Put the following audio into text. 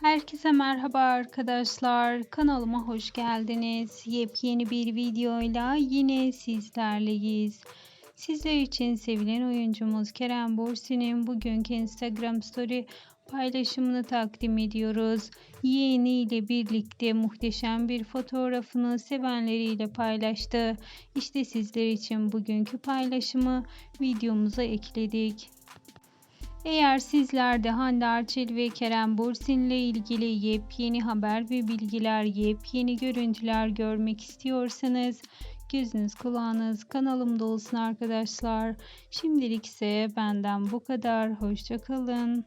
Herkese merhaba arkadaşlar. Kanalıma hoş geldiniz. Yepyeni bir videoyla yine sizlerleyiz. Sizler için sevilen oyuncumuz Kerem Bürsin'in bugünkü Instagram story paylaşımını takdim ediyoruz. Yeğeniyle birlikte muhteşem bir fotoğrafını sevenleriyle paylaştı. İşte sizler için bugünkü paylaşımı videomuza ekledik. Eğer sizler de Hande Erçel ve Kerem Bürsin ile ilgili yepyeni haber ve bilgiler, yepyeni görüntüler görmek istiyorsanız gözünüz kulağınız kanalımda olsun arkadaşlar. Şimdilik ise benden bu kadar. Hoşçakalın.